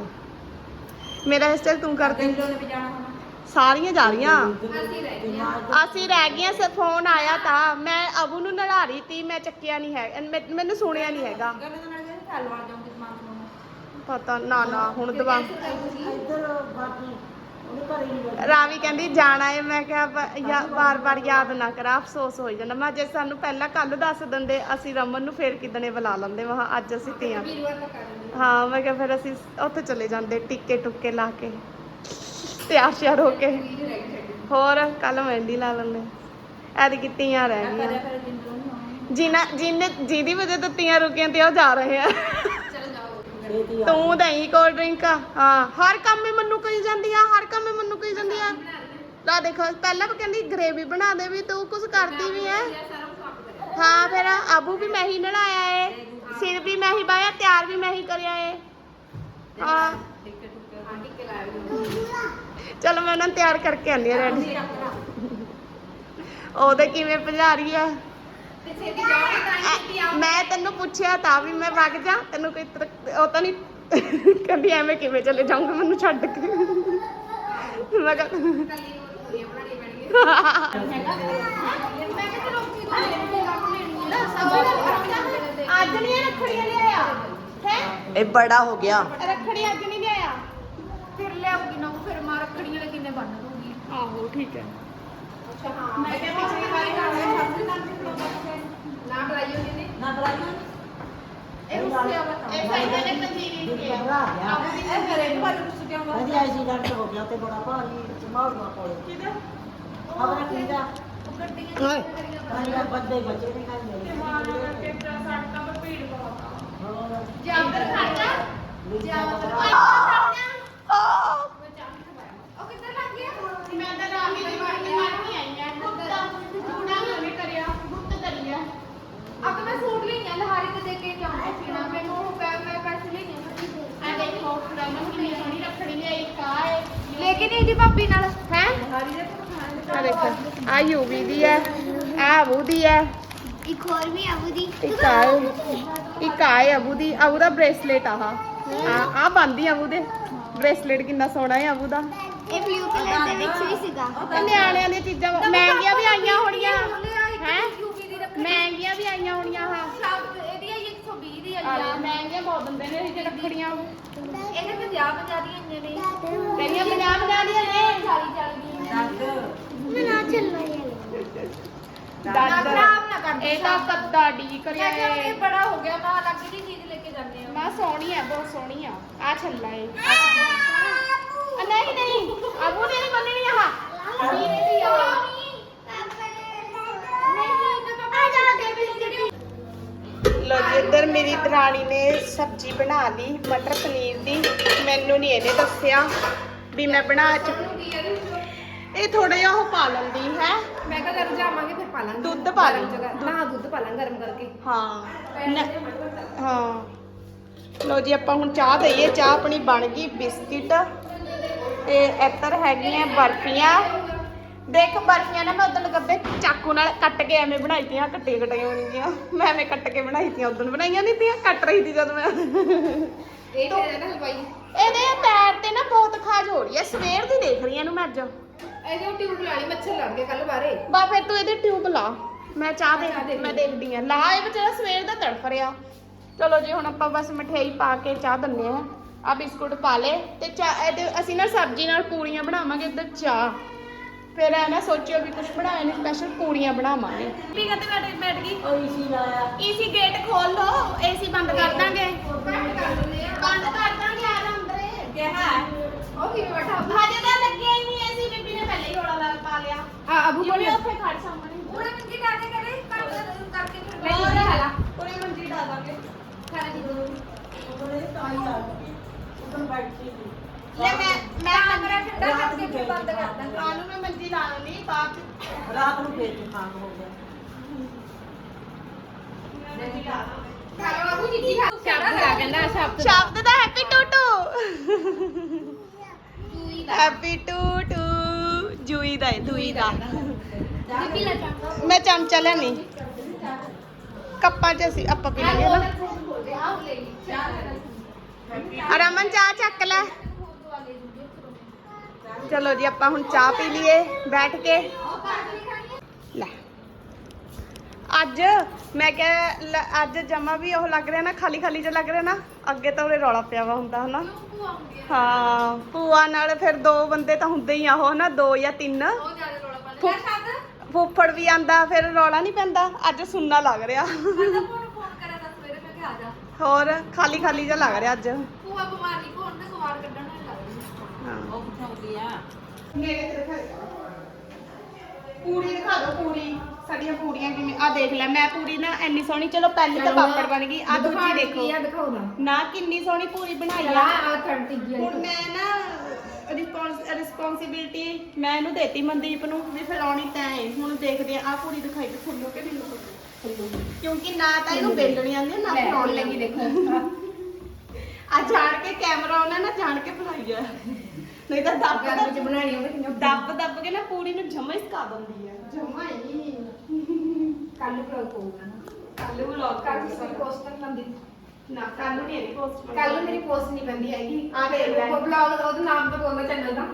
ਮੇਰਾ ਹੈਅਰ ਤੂੰ ਕਰਦੀ। ਵੀ ਜਾਣਾ ਹੋਣਾ। ਸਾਰੀਆਂ ਜਾ ਰਹੀਆਂ। ਅਸੀਂ ਰਹਿ ਗਈਆਂ ਸੇ ਫੋਨ ਆਇਆ ਤਾਂ। ਮੈਂ ਅਬੂ ਨੂੰ ਨਲਾ ਰਹੀ ਤੀ ਮੈਂ ਚੱਕਿਆ ਨਹੀਂ ਹੈ ਮੈਂ- ਮੈਨੂੰ ਸੁਣਿਆ ਨਹੀਂ ਹੈਗਾ। ਤਾਂ ਪਤਾ ਨਾ ਨਾ ਹੁਣ ਦਵਾ ਇੱਧਰ ਬਾਕੀ ਉਹਦੇ ਘਰੇ ਹੀ ਬੈਠੀ। ਰਾਵੀ ਕਹਿੰਦੀ ਜਾਣਾ ਏ। ਮੈਂ ਕਿਹਾ ਬਾਰ-ਬਾਰ ਯਾਦ ਨਾ ਕਰਾ ਅਫਸੋਸ ਹੋ ਜਾਂਦਾ। ਮੈਂ ਜੇ ਸਾਨੂੰ ਪਹਿਲਾਂ ਕੱਲ ਦੱਸ ਦਿੰਦੇ ਅਸੀਂ ਰਮਨ ਨੂੰ ਫੇਰ ਕਿਦਣੇ ਬੁਲਾ ਲੈਂਦੇ? ਮੈਂ ਅੱਜ ਅਸੀਂ ਤੀਆਂ। ਤੱਕ ਆ ਹਾਂ ਮੈਂ ਕਿਹਾ ਫਿਰ ਅਸੀਂ ਉੱਥੇ ਚਲੇ ਜਾਂਦੇ ਟਿੱਕੇ ਟੁੱਕੇ ਲਾ ਕੇ। ਤਿਆਰ ਸ਼ਿਆਰ ਹੋ ਕੇ। ਹੋਰ ਕੱਲ ਮਹਿੰਦੀ ਲਾ ਲੈਂਦੇ। ਐਤਕੀ ਤੀਆਂ ਰਹਿ ਕਰਿਆ ਗਈਆਂ ਕਰੇ ਜਿੰਦਰੋਂ ਨਹੀਂ ਆਉਣੀ। ਜਿਨ੍ਹਾਂ ਜਿਹਨੇ ਜਿਹਦੀ ਵਜ੍ਹਾ ਤੋਂ ਤੀਆਂ ਰੁਕੀਆਂ ਤੇ ਉਹ ਜਾ ਰਹੇ ਆ। ਆ। ਤੂੰ ਦਹੀਂ ਕੋਲਡ ਡਰਿੰਕ ਹਾਂ ਹਰ ਕੰਮ ਹੀ ਮੈਨੂੰ ਕਹੀ ਜਾਂਦੀ ਆ ਹਰ ਕੰਮ ਹੀ ਮੈਨੂੰ ਕਹੀ ਜਾਂਦੀ ਆ। ਲਾ ਦੇਖੋ ਪਹਿਲਾਂ ਵੀ ਕਹਿੰਦੀ ਗ੍ਰੇਵੀ ਬਣਾ ਦੇ ਵੀ ਤੂੰ ਕੁਝ ਕਰਦੀ ਵੀ ਐ। ਹਾਂ ਫਿਰ ਆਬੂ ਵੀ ਮੈਂ ਹੀ ਨੜਾਇਆ ਏ ਸਿਰ ਵੀ ਮੈਂ ਹੀ ਬਾਇਆ ਤਿਆਰ ਵੀ ਮੈਂ ਹੀ ਕਰਿਆ ਏ। ਹਾਂ। ਹਾਂ ਟਿੱਕੇ ਲਾਇਆ ਵੀ ਚਲੋ ਮੈਂ ਉਹਨਾਂ ਨੂੰ ਤਿਆਰ ਕਰਕੇ ਆਉਂਦੀ ਆ ਰੈਡੀ। ਉਹਦੇ ਕਿਵੇਂ ਭਜਾ ਰਹੀ ਆ? ਮੈਂ ਤੈਨੂੰ ਪੁੱਛਿਆ ਤਾਂ ਵੀ ਮੈਂ ਵਗ ਜਾ ਤੈਨੂੰ ਕੋਈ ਉਹ ਤਾਂ ਨਹੀਂ ਕਹਿੰਦੀ ਐਵੇਂ ਕਿਵੇਂ ਚਲੇ ਜਾਊਂਗੀ ਮੈਨੂੰ ਛੱਡ ਕੇ। ਮੈਂ ਅੱਜ ਨਹੀਂ ਰੱਖੜੀਆਂ ਲਿਆਇਆ ਹੈ? ਇਹ ਬੜਾ ਹੋ ਗਿਆ। ਰੱਖੜੀ ਅੱਜ ਨਹੀਂ ਲਿਆਇਆ। ਫਿਰ ਲਿਆਉਗੀ ਨਾ ਫਿਰ ਮਾਰ ਰੱਖੜੀਆਂ ਵਾਲੇ ਕਿੰਨੇ ਬੰਨ ਦੂੰਗੀ ਆਹੋ ਠੀਕ ਹੈ। ਅੱਛਾ ਹਾਂ ਮੈਂ ਕਿਹਾ ਪਿਛਲੀ ਵਾਰੀ ਨਾ ਬੁਲਾਈ ਹੁੰਦੀ ਨੇ ਨਾ ਬਰਾਈਆਂ ਇਹ ਰੁੱਸਿਆ ਵਾ ਤਾਂ ਇਹ ਸਾਈਡ ਨੇ ਪੰਜੀਰੀ ਇਹ ਲਿਆ ਬਣਾ ਗਿਆ ਇਹ ਘਰੇ ਨੂੰ ਬਾਜੂ ਸੁ ਕਿਉਂ ਵਾ ਵਧੀਆ ਐਕਸੀਡੈਂਟ ਹੋ ਗਿਆ ਤੇ ਬੜਾ ਭਾਰੀ ਸਮਾਉਣਾ ਕੋਲੇ। ਕਿਹਦਾ? ਖਬਰ ਕਿਹਦਾ? ਗੱਡੀਆਂ ਕਾਹਦਾ ਬੰਦੇ ਬਚੇ ਨੇ ਕਹਿੰਦੇ ਮਾਰਾ ਕੇ ਸੜਕਾਂ 'ਤੇ ਭੀੜ ਬਹੁਤ ਆ ਹੋਰ ਜਾਂ ਅੰਦਰ ਖੜ ਜਾ ਜਾਂ ਅੰਦਰ ਖੜ ਆਹ ਮੈਂ ਚਾਹ ਨਹੀਂ ਖਵਾਇਆ ਉਹ ਕਿੱਧਰ ਲੱਗ ਗਿਆ ਮੈਂ ਤਾਂ ਰਾਮੀ ਦੀ ਵਾਰੀ ਮਾਰ ਕੇ ਆਈ ਆ ਗੁੱਤਾ ਚੂੜਾ ਵੀ ਉਹਨੇ ਕਰਿਆ ਗੁੱਤ ਰਮਨ ਕਿੰਨੀ ਸੋਹਣੀ ਰੱਖੜੀ ਹੈ ਇੱਕ ਆ ਹੈ ਲੈ ਕੇ ਨਹੀਂ ਦੀ ਭਾਬੀ ਨਾਲ ਹੈ ਆ ਦੇਖੋ ਆ ਯੂਵੀ ਦੀ ਹੈ ਆ ਅਬੂ ਦੀ ਹੈ। ਇੱਕ ਹੋਰ ਵੀ ਆਬੂ ਦੀ। ਇੱਕ ਆ ਇੱਕ ਆ ਹੈ ਅਬੂ ਦੀ ਅਬੂ ਦਾ ਬ੍ਰੇਸਲੇਟ ਆਹ। ਆ ਆ ਬੰਦੀ ਅਬੂ ਦੇ। ਬ੍ਰੇਸਲੇਟ ਕਿੰਨਾ ਸੋਹਣਾ ਹੈ ਅਬੂ ਦਾ। ਇਹ ਬਲੂ ਕਲਰ ਦੇ ਵਿੱਚ ਵੀ ਸੀਗਾ। ਤੇ ਨਿਆਣਿਆਂ ਦੀਆਂ ਚੀਜ਼ਾਂ ਮਹਿੰਗੀਆਂ ਵੀ ਆਈਆਂ ਹੋਣੀਆਂ। ਹੈ? ਮਹਿੰਗੀਆਂ ਵੀ ਆਈਆਂ ਹੋਣੀਆਂ ਹਾਂ ਇਹਦੀ ਆਈ 120 ਦੀ ਆ ਮਹਿੰਗੀਆਂ ਬਹੁਤ ਦਿੰਦੇ ਨੇ ਇਹ ਜਿਹੜੇ ਰੱਖੜੀਆਂ ਇਹਨੇ 50 50 ਦੀਆਂ ਇੰਨੇ ਨੇ। ਤੇਰੀਆਂ 50 50 ਦੀਆਂ ਨੇ। 40 40 ਦੀਆਂ। ਮੈਂ ਨਾ ਚੱਲਣਾ ਦੱਸ ਖਰਾਬ ਨਾ ਕਰ ਇਹ ਤਾਂ ਕੱਦਾ ਡੀ ਕਰਿਆ ਮੈਂ ਇਹ ਬੜਾ ਹੋ ਗਿਆ ਮੈਂ ਅਲੱਗ ਦੀ ਚੀਜ਼ ਲੈ ਕੇ ਜਾਂਦੇ ਆ ਮੈਂ ਸੋਹਣੀ ਹੈ ਬਹੁਤ ਸੋਹਣੀ ਆ ਆ ਛੱਲਾ ਏ ਆ ਨਹੀਂ ਨਹੀਂ ਅਬੂ ਨੇ ਨਹੀਂ ਆਹ ਵੀਰੇ ਦੀ ਆ ਲੋ ਜੀ ਇੱਧਰ ਮੇਰੀ ਦਰਾਣੀ ਨੇ ਸਬਜ਼ੀ ਬਣਾ ਲਈ, ਮਟਰ ਪਨੀਰ ਦੀ। ਮੈਨੂੰ ਨਹੀਂ ਇਹਨੇ ਦੱਸਿਆ ਵੀ ਮੈਂ ਬਣਾ ਚੁੱਕੀ ਇਹ ਥੋੜਾ ਜਿਹਾ ਉਹ ਪਾ ਲੈਂਦੀ ਹੈ। ਮੈਂ ਕਿਹਾ ਜਦ ਜਾਵਾਂਗੇ ਫਿਰ ਪਾ ਲਾਂਗੇ। ਦੁੱਧ ਪਾ ਲਈ। ਨਾ ਦੁੱਧ ਪਾ ਲਾਂਗੇ ਗਰਮ ਕਰਕੇ। ਹਾਂ। ਨ- ਹਾਂ। ਲੋ ਜੀ ਆਪਾਂ ਹੁਣ ਚਾਹ ਦਈਏ। ਚਾਹ ਆਪਣੀ ਬਣ ਗਈ ਬਿਸਕਿਟ। ਤੇ ਇੱਧਰ ਹੈਗੀਆਂ ਬਰਫੀਆਂ। ਦੇਖ ਬਰਫੀਆਂ ਨਾ ਮੈਂ ਉਦੋਂ ਗੱਬੇ ਚਾਕੂ ਨਾਲ ਕੱਟ ਕੇ ਐਵੇਂ ਬਣਾਈ ਤੀਆਂ ਕੱਟੇ ਕਟਾਈਆਂ ਹੋਣਗੀਆਂ। ਮੈਂ ਐਵੇਂ ਕੱਟ ਕੇ ਬਣਾਈ ਤੀਆਂ ਉਦੋਂ ਬਣਾਈਆਂ ਨਹੀਂ ਤੀਆਂ ਕੱਟ ਰਹੀ ਸੀ ਜਦ ਮੈਂ। ਇਹ ਫਿਰ ਇਹਦਾ ਹਲਵਾਈ। ਇਹਦੇ ਪੈਰ ਤੇ ਨਾ ਬਹੁਤ ਖਾਜ ਹੋ ਰਹੀ ਹੈ। ਸਵੇਰ ਦੀ ਦੇਖ ਰਹੀ ਹਾਂ ਇਹਨੂੰ ਮੈਂ ਅੱਜ। ਇਹਦੇ ਉਹ ਟਿਊਬ ਲਾਣੀ ਮੱਛਰ ਲੜ ਗਏ ਕੱਲ ਬਾਰੇ ਬਾ ਫਿਰ ਤੂੰ ਇਹਦੇ ਟਿਊਬ ਲਾ। ਮੈਂ ਚਾਹ ਦੇ ਮੈਂ ਦੇਖਦੀ ਆ। ਲਾ ਇਹ ਵਿਚਾਰਾ ਸਵੇਰ ਦਾ ਤੜਫ ਰਿਹਾ। ਚਲੋ ਜੀ ਹੁਣ ਆਪਾਂ ਬਸ ਮਠਿਆਈ ਪਾ ਕੇ ਚਾਹ ਦਿੰਨੇ ਆ ਆ ਬਿਸਕੁਟ ਪਾ ਲੇ ਤੇ ਚਾਹ ਇਹਦੇ ਅਸੀਂ ਨਾ ਸਬਜ਼ੀ ਨਾਲ ਪੂਰੀਆਂ ਬਣਾਵਾਂਗੇ ਇੱਧਰ ਚਾਹ। ਫਿਰ ਐ ਨਾ ਸੋਚਿਓ ਵੀ ਕੁਝ ਬਣਾਇਆ ਨਹੀਂ ਸਪੈਸ਼ਲ ਪੂਰੀਆਂ ਬਣਾਵਾਂਗੇ। ਵੀ ਕਦੇ ਬੈਠ ਬੈਠ ਗਈ ਉਹ ਇਸੀ ਲਾਇਆ। ਈਸੀ ਗੇਟ ਖੋਲ ਲੋ ਏਸੀ ਬੰਦ ਕਰ ਦਾਂਗੇ ਬੰਦ ਕਰ ਦਿੰਦੇ ਆ ਬੰਦ ਕਰ ਦਾਂਗੇ ਆ ਜਾ ਅੰਦਰੇ ਕਿਹਾ ਉਹ ਕਿਵੇਂ ਬੈਠਾ ਹਜੇ ਤਾਂ ਲੱਗਿਆ ਹੀ ਨਹੀਂ ਏਸੀ ਬੀਬੀ ਨੇ ਪਹਿਲੇ ਹੀ ਰੋਲਾ ਲਾ ਪਾ ਲਿਆ ਆ ਅਬੂ ਜਿਵੇਂ ਉੱਥੇ ਖੜ ਸਾਹਮਣੇ ਉਹਨੇ ਮੰਜੀ ਡਾਲੇ ਕਰੇ ਕਰ ਕਰਕੇ ਫਿਰ ਨਹੀਂ ਮੈਂ ਨਹੀਂ ਖਾਲਾ ਪੂਰੇ ਮੰਜੀ ਡਾਲਾਂਗੇ ਖਾਣਾ ਦੀ ਦੋ ਉਹਨੇ ਤਾਂ ਹੀ ਲਾ ਉਦੋਂ ਬੈਠੀ ਸੀ ਲੈ ਮੈਂ ਮੈਂ ਮੈਂ ਮੇਰਾ ਠੰਡਾ ਕਰਕੇ ਫਿਰ ਬੰਦ ਕਰ ਦਾਂਗਾ ਕਾਨੂੰ ਮੈਂ ਮੰਜੀ ਲਾ ਲਈ ਬਾਅਦ ਚ ਰਾਤ ਨੂੰ ਫੇਰ ਖਾਣ ਹੋ ਗਿਆ। ਮੰਜੀ ਲਾ ਦਾਂ ਖਾਓ ਅਬੂ ਜੀ ਜੀ ਸ਼ਬਦ ਆ ਕਹਿੰਦਾ ਸ਼ਬਦ। ਸ਼ਬਦ ਦਾ ਹੈਪੀ ਟੂਟੂ। ਦੂਈ ਹੈਪੀ ਟੂਟੂ ਜੂਈ ਦਾ ਹੈ ਦੂਈ ਦਾ। ਬੀਬੀ ਲਾ ਚਾਹੁੰਦਾ ਮੈਂ ਚਮਚਾ ਲੈਣੀ। ਕੱਪਾਂ ਚ ਅਸੀਂ ਆਪਾਂ ਪੀ ਲਾਂਗੇ ਨਾ। ਅਰਮਨ ਚਾਹ ਚੱਕ ਲੈ। ਚਲੋ ਜੀ, ਆਪਾਂ ਹੁਣ ਚਾਹ ਪੀ ਲਈਏ, ਬੈਠ ਕੇ। ਲੈ। ਅੱਜ ਮੈਂ ਕਿਹਾ ਅੱਜ ਜਮਾ ਵੀ ਉਹ ਲੱਗ ਰਿਹਾ ਨਾ, ਖਾਲੀ ਖਾਲੀ ਜਿਹਾ ਲੱਗ ਰਿਹਾ ਨਾ, ਅੱਗੇ ਤਾਂ ਉਰੇ ਰੌਲਾ ਪਿਆ ਵਾ ਹੁੰਦਾ, ਹਨਾ? ਹਾਂ, ਭੂਆ ਨਾਲ ਫਿਰ ਦੋ ਬੰਦੇ ਤਾਂ ਹੁੰਦੇ ਹੀ ਆ ਉਹ, ਹਨਾ? ਦੋ ਜਾਂ ਤਿੰਨ। ਫੁੱਫੜ ਵੀ ਆਂਦਾ, ਫਿਰ ਰੌਲਾ ਨਹੀਂ ਪੈਂਦਾ। ਅੱਜ ਸੁੰਨਾ ਲੱਗ ਰਿਹਾ। ਹੋਰ ਖਾਲੀ ਖਾਲੀ ਜਿਹਾ ਲੱਗ ਰਿਹਾ ਅੱਜ। ਹਾਂ ਉਹ ਬਿਠਾਉਂਦੀ ਆ। ਨੇੜੇ ਤੇ ਦਿਖਾ ਦੇ। ਪੂਰੀ ਦਿਖਾ ਦੋ ਪੂਰੀ ਸਾਡੀਆਂ ਪੂਰੀਆਂ ਕਿਵੇਂ ਆ ਦੇਖ ਲੈ ਮੈਂ ਪੂਰੀ ਨਾ ਇੰਨੀ ਸੋਹਣੀ ਚਲੋ ਪਹਿਲੀ ਤਾਂ ਪਾਪੜ ਬਣ ਗਈ ਆ ਦੂਜੀ ਦੇਖੋ। ਦਿਖਾਓ ਨਾ ਨਾ ਕਿੰਨੀ ਸੋਹਣੀ ਪੂਰੀ ਬਣਾਈ ਆ। ਆ ਆ ਥਰਟੀ ਜੀ ਹੁਣ ਮੈਂ ਨਾ ਰਿਸਪੌਂਸਿਬਿਲਟੀ ਮੈਂ ਇਹਨੂੰ ਦੇਤੀ ਮਨਦੀਪ ਨੂੰ ਵੀ ਫਲਾਉਣੀ ਤੈਂ ਏ। ਹੁਣ ਦੇਖਦੇ ਆ ਆ ਪੂਰੀ ਦਿਖਾਈ ਤੇ ਖੁੱਲੋ ਕਿ ਨਹੀਂ ਖੁੱਲੋ ਕਿਉਂਕਿ ਨਾ ਤਾਂ ਇਹਨੂੰ ਬੇਲਣੀ ਆਉਂਦੀ ਨਾ ਫਲਾਉਣੀ ਲੱਗੀ ਦੇਖੋ। ਆ ਜਾਣ ਕੇ ਕੈਮਰਾ ਉਹਨਾਂ ਨਾ ਜਾਣ ਕੇ ਬਣਾਈ ਆ। ਨਹੀਂ ਤਾਂ ਦੱਬ ਘਰ ਵਿੱਚ ਬਣਾਣੀ ਹੋਵੇ ਕਿੰਨਾ ਦੱਬ ਦੱਬ ਕੇ ਨਾ ਪੂਰੀ ਨੂੰ ਜਮਾ ਹੀ ਸਕਾ ਦਿੰਦੀ ਆ। ਜਮਾ ਹੀ ਕੱਲ ਨੂੰ ਵਲੌਗ ਹੋਊਗਾ ਨਾ। ਕੱਲ ਨੂੰ ਵਲੌਗ ਕੱਲ ਮੇਰੀ ਪੋਸਟ ਨਹੀਂ ਬੰਦੀ ਨਾ ਕੱਲ ਨੂੰ ਨਹੀਂ ਇਹਦੀ ਪੋਸਟ ਕੱਲ ਨੂੰ ਮੇਰੀ ਪੋਸਟ ਨਹੀਂ ਬੰਦੀ ਹੈਗੀ। ਆ ਦੇਖ ਲੈ। ਉਹ ਵਲੌਗ ਉਹਦਾ ਨਾਮ ਤਾਂ ਬੋਲਦਾ ਚੈਨਲ ਦਾ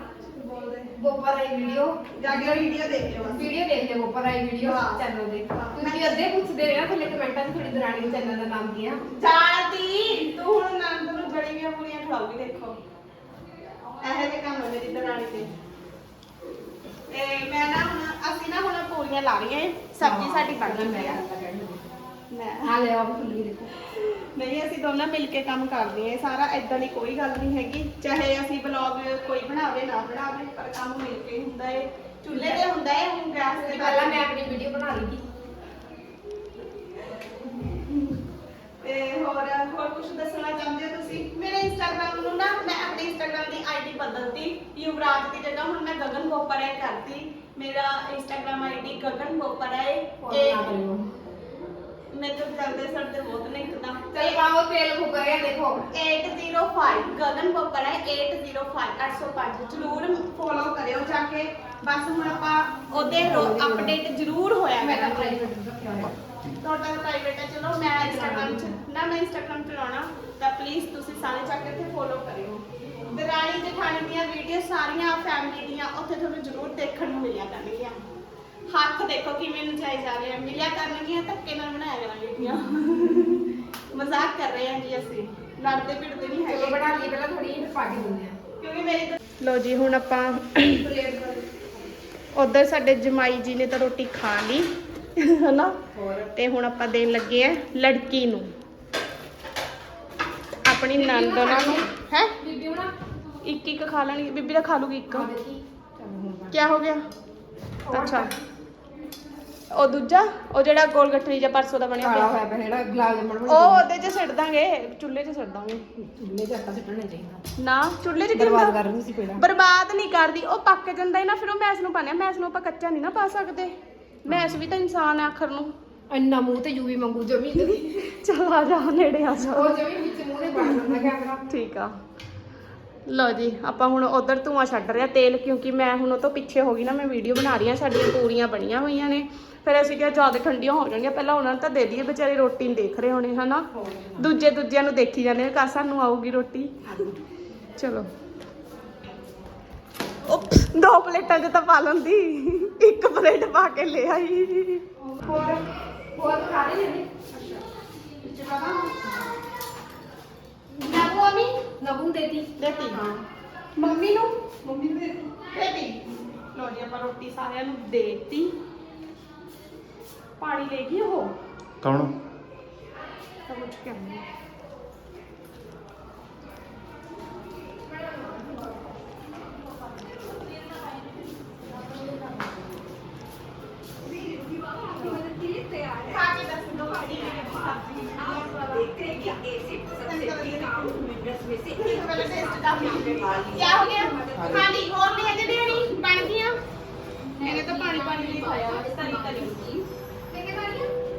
ਬੋਲਦੇ ਬੋਪਰ ਆਈ ਵੀਡੀਓ ਜਾ ਕੇ ਵੀਡੀਓ ਦੇਖ ਲਿਓ ਬਸ। ਵੀਡੀਓ ਦੇਖ ਲਿਓ ਬੋਪਰ ਆਈ ਵੀਡੀਓ ਹਾਂ। ਚੈਨਲ ਦੇ ਹਾਂ। ਤੁਸੀਂ ਅੱਧੇ ਪੁੱਛਦੇ ਰਹੇ ਨਾ ਥੱਲੇ ਕਮੈਂਟਾਂ 'ਚ ਤੁਹਾਡੀ ਦਰਾਣੀ ਦੇ ਚੈਨਲ ਦਾ ਨਾਮ ਕੀ ਆ ਜਾਣਦੀ ਤੂੰ ਹੁਣ ਨੰਦ ਨੂੰ ਬੜੀ ਵੀ ਪੂਰੀਆਂ ਖਿਲਾਉਗੀ ਦੇਖੋ ਇਹੋ ਜਿਹੇ ਕੰਮ ਹੈ ਮੇਰੀ ਦਰਾਣੀ ਦੇ ਤੇ ਮੈਂ ਨਾ ਹੁਣ ਅਸੀਂ ਨਾ ਹੁਣ ਪੂਰੀਆਂ ਲਾ ਰਹੀਆਂ ਏ। ਸਬਜ਼ੀ ਸਾਡੀ ਬਣ ਗਈ ਹੈ ਮੈਂ ਆ ਲੈ ਆਪ ਖੁੱਲੀ ਦੇਖੋ ਨਹੀਂ ਅਸੀਂ ਦੋਨਾਂ ਮਿਲ ਕੇ ਕੰਮ ਕਰਦੇ ਹਾਂ। ਸਾਰਾ ਐਦਾਂ ਦੀ ਕੋਈ ਗੱਲ ਨਹੀਂ ਹੈਗੀ। ਚਾਹੇ ਅਸੀਂ ਬਲੌਗ ਕੋਈ ਬਣਾਵੇ ਨਾ ਬਣਾਵੇ ਪਰ ਕੰਮ ਮਿਲ ਕੇ ਹੁੰਦਾ ਏ। ਚੁੱਲ੍ਹੇ ਤੇ ਹੁੰਦਾ ਏ ਹੁਣ ਗੈਸ ਤੇ ਪਹਿਲਾਂ ਮੈਂ ਆਪਣੀ ਵੀਡੀਓ ਬਣਾ ਲਈ ਤੇ ਹੋਰ ਹੋਰ ਕੁਝ ਦੱਸਣਾ ਚਾਹੁੰਦੇ ਹੋ ਤੁਸੀਂ? ਮੇਰੇ ਇੰਸਟਾਗ੍ਰam ਨੂੰ ਨਾ ਮੈਂ ਆਪਣੀ ਇੰਸਟਾਗ੍ਰam ਦੀ ਆਈਡੀ ਬਦਲਤੀ ਯੁਵਰਾਜ ਦੀ ਜਗ੍ਹਾ। ਹੁਣ ਮੈਂ ਗਗਨ ਬੋਪਰਾ ਕਰਤੀ। ਮੇਰਾ ਇੰਸਟਾਗ੍ਰam ਆਈਡੀ ਗਗਨ ਬੋਪਰਾ ਹੈ ਕਰਿਓ। ਮੇਰੇ ਤੋਂ ਚੱਲਦੇ ਸਰਦੇ ਬਹੁਤ ਨੇ ਇੱਕਦਮ ਚੱਲ ਪਾਓ ਤੇਲ ਫੁੱਕ ਰਿਹਾ ਦੇਖੋ। 805 ਗਗਨ ਬੱਬਰ ਹੈ 805 805 ਜਰੂਰ ਫੋਲੋ ਕਰਿਓ ਜਾ ਕੇ। ਬਸ ਹੁਣ ਆਪਾਂ ਉਹਦੇ ਅਪਡੇਟ ਜਰੂਰ ਹੋਇਆ ਮੈਂ ਤਾਂ ਪ੍ਰਾਈਵੇਟ ਰੱਖਿਆ ਹੋਇਆ। ਤੁਹਾਡਾ ਪ੍ਰਾਈਵੇਟ ਹੈ ਚਲੋ ਮੈਂ ਇੰਸਟਾਗ੍ਰਾਮ ਚ ਨਾ ਮੈਂ ਇੰਸਟਾਗ੍ਰਾਮ ਚਲਾਉਣਾ। ਤਾਂ ਪਲੀਜ਼ ਤੁਸੀਂ ਸਾਰੇ ਜਾ ਕੇ ਉੱਥੇ ਫੋਲੋ ਕਰਿਓ। ਦਰਾਣੀ ਜਠਾਣੀ ਦੀਆਂ ਵੀਡੀਓ ਸਾਰੀਆਂ ਫੈਮਿਲੀ ਦੀਆਂ ਉੱਥੇ ਤੁਹਾਨੂੰ ਜ਼ਰੂਰ ਦੇਖਣ ਨੂੰ ਮਿਲਿਆ ਕਰਨਗੀਆਂ। ਹੱਥ ਦੇਖੋ ਕਿਵੇਂ ਨਚਾਏ ਜਾ ਰਹੇ ਆ ਮਿਲਿਆ ਕਰਨਗੀਆਂ ਧੱਕੇ ਨਾਲ ਬਣਾਇਆ ਕਰਾਂਗੇ ਵੀਡੀਓ। ਮਜ਼ਾਕ ਕਰ ਰਹੇ ਹਾਂ ਜੀ ਅਸੀਂ। ਲੜਦੇ ਭਿੜਦੇ ਨਹੀਂ ਚਲੋ ਹੈਗੇ ਬਣਾ ਲਈ ਪਹਿਲਾਂ ਥੋੜੀ ਜਿਹੀ ਪਾ ਕੇ ਦਿੰਦੇ ਆ। ਕਿਉਂਕਿ ਮੇਰੀ ਲੋ ਜੀ ਹੁਣ ਆਪਾਂ ਉਧਰ ਸਾਡੇ ਜਮਾਈ ਜੀ ਨੇ ਤਾਂ ਰੋਟੀ ਖਾ ਲਈ ਹਨਾ? ਤੇ ਹੁਣ ਆਪਾਂ ਦੇਣ ਲੱਗੇ ਆ ਲੜਕੀ ਨੂੰ। ਆਪਣੀ ਨੰਦ ਉਹਨਾਂ ਨੂੰ। ਹੈ? ਬੀਬੀ ਹੁਣਾ ਇੱਕ ਇੱਕ ਖਾ ਲੈਣੀ। ਬੀਬੀ ਤਾਂ ਖਾ ਲੂਗੀ ਇੱਕ। ਕੀ ਹੋ ਗਿਆ? ਅੱਛਾ। ਉਹ ਦੂਜਾ ਉਹ ਜਿਹੜਾ ਗੋਲ ਗੱਠੜੀ ਜਿਹਾ ਪਰਸੋਂ ਦਾ ਬਣਿਆ ਕਾਲਾ ਹੋਇਆ ਪਿਆ ਜਿਹੜਾ ਗੁਲਾਬ ਜਾਮਣ ਉਹ ਉਹਦੇ 'ਚ ਸਿੱਟ ਦਾਂਗੇ ਚੁੱਲ੍ਹੇ 'ਚ ਸਿੱਟ ਦਾਂਗੇ। ਚੁੱਲ੍ਹੇ 'ਚ ਆਟਾ ਸਿੱਟਣਾ ਚਾਹੀਦਾ। ਨਾ ਚੁੱਲ੍ਹੇ 'ਚ ਬਰਬਾਦ ਕਿੰਨਾ ਕਰ ਰਹੀ ਸੀ ਪਹਿਲਾਂ ਬਰਬਾਦ ਨਹੀਂ ਕਰਦੀ ਉਹ ਪੱਕ ਜਾਂਦਾ ਹੀ ਨਾ ਫਿਰ ਉਹ ਮੈਸ ਨੂੰ ਪਾਣੇ ਮੈਸ ਨੂੰ ਆਪਾਂ ਕੱਚਾ ਨਹੀਂ ਨਾ ਪਾ ਸਕਦੇ। ਮੈਸ ਵੀ ਤਾਂ ਇਨਸਾਨ ਹੈ ਆਖਰ ਨੂੰ। ਇੰਨਾ ਮੂੰਹ ਤੇ ਯੂਵੀ ਮੰਗੂ ਜਮੀ ਤੇ ਚਲ ਆ ਜਾ ਨੇੜੇ ਆ ਜਾ। ਉਹ ਜਮੀ ਵਿੱਚ ਮੂੰਹ ਦੇ ਪਾ ਦਿੰਦਾ ਕੈਮਰਾ ਠੀਕ ਆ। ਲਓ ਜੀ ਆਪਾਂ ਹੁਣ ਉਧਰ ਧੂਆਂ ਛੱਡ ਰਿਹਾ ਤੇਲ ਕਿਉਂਕਿ ਮੈਂ ਹੁਣ ਉਹ ਤੋਂ ਪਿੱਛੇ ਹੋ ਗਈ ਨਾ ਮੈਂ ਵੀਡੀਓ ਬਣਾ ਰਹੀ ਹਾਂ ਸਾਡੀਆਂ ਪੂਰੀਆਂ ਬਣੀਆਂ ਹੋਈਆਂ ਨੇ। ਫਿਰ ਅਸੀਂ ਕਿਹਾ ਜ਼ਿਆਦਾ ਠੰਡੀਆਂ ਹੋ ਜਾਣਗੀਆਂ ਪਹਿਲਾਂ ਉਹਨਾਂ ਨੂੰ ਤਾਂ ਦੇ ਦਈਏ ਵਿਚਾਰੇ ਰੋਟੀ ਨਹੀਂ ਦੇਖ ਰਹੇ ਹੋਣੇ ਹਨਾ? ਦੂਜੇ ਦੂਜਿਆਂ ਨੂੰ ਦੇਖੀ ਜਾਂਦੇ ਕਾ ਸਾਨੂੰ ਆਊਗੀ ਰੋਟੀ। ਚਲੋ। ਉਪ ਦੋ ਪਲੇਟਾਂ 'ਚ ਤਾਂ ਪਾ ਲੈਂਦੀ। ਇੱਕ ਪਲੇਟ ਪਾ ਕੇ ਲੈ ਆਈ। ਹੋਰ ਹੋਰ ਖਾ ਰਹੇ ਨੇ ਨਾ ਮੰਮੀ ਦੇਤੀ। ਨੂੰ? ਮੰਮੀ ਨੂੰ ਦੇਤੀ ਦੇਤੀ ਲੋ ਜੀ ਆਪਾਂ ਰੋਟੀ ਸਾਰਿਆਂ ਨੂੰ ਦੇਤੀ। ਪਾਣੀ ਲੈ ਗਈ ਉਹ ਕੌਣ ਤਾਂ ਕੁਝ ਕਹਿੰਦੀ क्या हो गया खाली और ले जे देनी बन गया मैंने तो पानी पानी नहीं खाया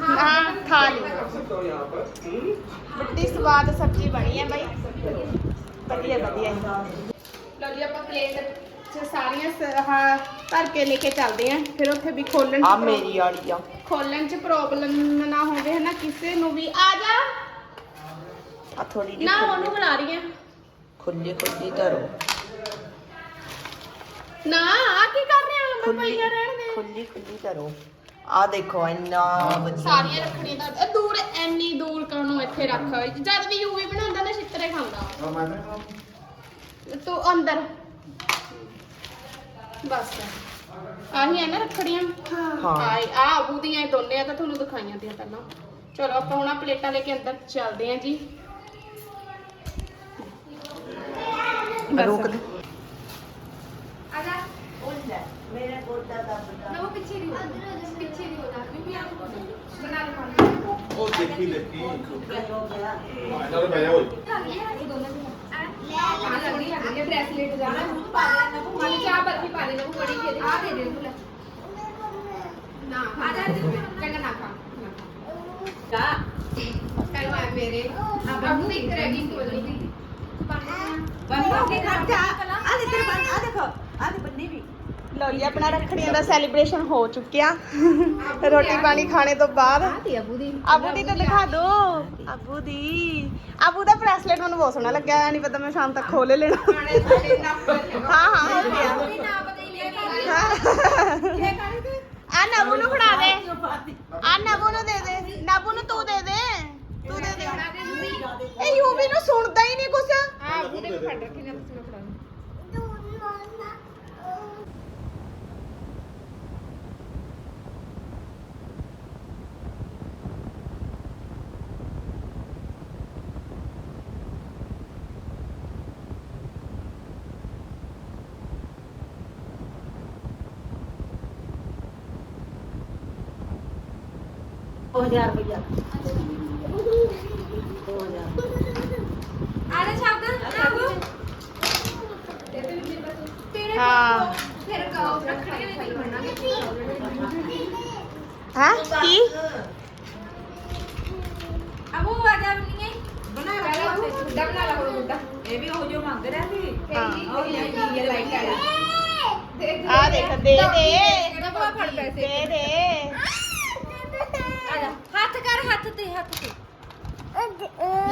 हाँ खा ली कर सकता हूँ यहाँ पर हम्म? बड़ी स्वाद सब्जी बनी है भाई ਵਧੀਆ ਵਧੀਆ ਲਓ ਜੀ ਆਪਾਂ ਪਲੇਟ ਚ ਸਾਰੀਆਂ ਸ- ਆਹ ਭਰ ਕੇ ਲੈ ਕੇ ਚੱਲਦੇ ਆਂ ਫਿਰ ਉੱਥੇ ਵੀ ਖੋਲਣ ਆ ਮੇਰੀ ਵਾਲੀ ਆ ਖੋਲਣ ਚ ਪ੍ਰੋਬਲਮ ਨਾ ਹੋਵੇ ਹੈ ਨਾ ਕਿਸੇ ਨੂੰ ਵੀ ਆ ਜਾ ਆ ਥੋੜੀ ਜਿਹੀ ਨਾ ਉਹਨੂੰ ਬੁਲਾ ਰਹੀ ਆ ਖੁੱਲੀ ਖੁੱਲੀ ਧਰੋ ਨਾ ਆ ਕੀ ਕਰ ਰਹੇ ਆ ਮੈਂ ਖੁੱਲੀ ਪਈਆ ਰਹਿਣ ਦੇ ਖੁੱਲੀ ਖੁੱਲੀ ਧਰੋ ਆ ਦੇਖੋ ਇੰਨਾ ਵਧੀਆ। ਸਾਰੀਆਂ ਰੱਖਣੀਆਂ ਦਾ ਇਹ ਦੂਰ ਐਨੀ ਦੂਰ ਕਾਨੂੰ ਇੱਥੇ ਰੱਖ ਜਦ ਵੀ ਯੂਵੀ ਬਣਾਉਂਦਾ ਨਾ ਛਿੱਤਰੇ ਖਾਂਦਾ। ਆ ਮੈਂ ਤਾਂ ਤੂੰ ਅੰਦਰ। ਬਸ। ਆਹੀ ਹੈ ਨਾ ਰੱਖੜੀਆਂ? ਹਾਂ। ਆਈ ਆ ਆਬੂ ਦੀਆਂ ਇਹ ਦੋਨੇ ਆ ਤਾਂ ਤੁਹਾਨੂੰ ਦਿਖਾਈਆਂ ਤੀਆਂ ਪਹਿਲਾਂ। ਚਲੋ ਆਪਾਂ ਹੁਣ ਆਹ ਪਲੇਟਾਂ ਲੈ ਕੇ ਅੰਦਰ ਚੱਲਦੇ ਆਂ ਜੀ। ਬਸ। ਰੋਕ ਦੇ ਆ ਜਾ ਮੇਰੇ ਗੋਡਾ ਦੱਬਦਾ ਨਾ ਉਹ ਪਿੱਛੇ ਦੀ ਹੋ ਜਾ ਪਿੱਛੇ ਦੀ ਹੋ ਜਾ ਬੀਬੀ ਆਪ ਬਣਾ ਲੈ ਪਾਣੀ ਉਹ ਦੇਖੀ ਦੇਖੀ ਹੋ ਗਿਆ ਚਲ ਬਹਿ ਜਾ ਓਏ ਆ ਲੱਗੀ ਆ ਗਈ ਬ੍ਰੈਸਲੇਟ ਜਾਣਾ ਪਾਣੀ ਚਾਹ ਪੱਤੀ ਪਾ ਦੇ ਨਾ ਬੜੀ ਖੇਦੇ ਆ ਦੇ ਦੇ ਤੂੰ ਲੈ ਨਾ ਆ ਜਾ ਚੰਗਾ ਨਾ ਖਾ ਕਾ ਕੱਲ ਮੈਂ ਮੇਰੇ ਆ ਬਾਬੂ ਦੀ ਰਹਿ ਗਈ ਕੋਲ ਦੀ ਲਓ ਜੀ, ਆਪਣਾ ਰੱਖੜੀਆਂ ਦਾ ਸੈਲੀਬ੍ਰੇਸ਼ਨ ਹੋ ਚੁੱਕਿਆ। ਰੋਟੀ ਪਾਣੀ ਖਾਣੇ ਤੋਂ ਬਾਅਦ। ਤੇ ਅਬੂ ਦੀ ਆਬੂ ਦੀ ਤਾਂ ਦਿਖਾ ਦੋ। ਆਬੂ ਦੀ। ਆਬੂ ਦਾ ਬ੍ਰੈਸਲੇਟ ਮੈਨੂੰ ਬਹੁਤ ਸੋਹਣਾ ਲੱਗਿਆ ਨਹੀਂ ਪਤਾ ਮੈਂ ਸ਼ਾਮ ਤੱਕ ਖੋਲ ਲੈਣਾ। ਹਾਂ ਹਾਂ, ਹੋ ਗਿਆ। ਆ ਨਬੂ ਨੂੰ ਫੜਾ ਦੇ। ਆ ਨਬੂ ਨੂੰ ਦੇ ਦੇ। ਨਬੂ ਨੂੰ ਤੂੰ ਦੇ ਦੇ। ਤੂੰ ਦੇ ਦੇ। ਇਹ ਯੂਵੀ ਨੂੰ ਸੁਣਦਾ ਹੀ ਨਹੀਂ ਕੁਛ। ਆ ਅਬੂ ਦੇ ਫੜ ਰੱਖੀ ਨਾ ਤੁਸੀਂ ਫੜਾ 2000 ਰੁਪਇਆ ਆਲੇ ਸ਼ਬਦ ਆਹੋ ਤੇਰੇ ਹਾਂ। ਫਿਰ ਕਹੋ ਵੀ ਨਹੀਂ ਬਣਾਂਗੇ ਹਾਂ? ਕੀ? ਅਬੂ ਆ ਜਾ ਬਣੀ ਬਣਾ ਲਾ। ਗੁੱਡਾ ਬਣਾ ਲਾ ਗੁੱਡਾ ਇਹ ਵੀ ਉਹ ਜੋ ਮੰਗ ਰਿਹਾ ਸੀ। ਕਹਿੰਦੀ ਉਹ ਲੈ ਕੀ ਹੈ ਲਾਈਟ ਵਾਲਾ ਦੇ ਦੇ ਆ ਦੇਖ ਦੇ ਦੇ ਦਬਾ ਫੜ ਪੈਸੇ? ਦੇ ਦੇ। ਆ ਹੱਥ ਕਰ ਹੱਥ ਤੇ ਹੱਥ ਤੇ।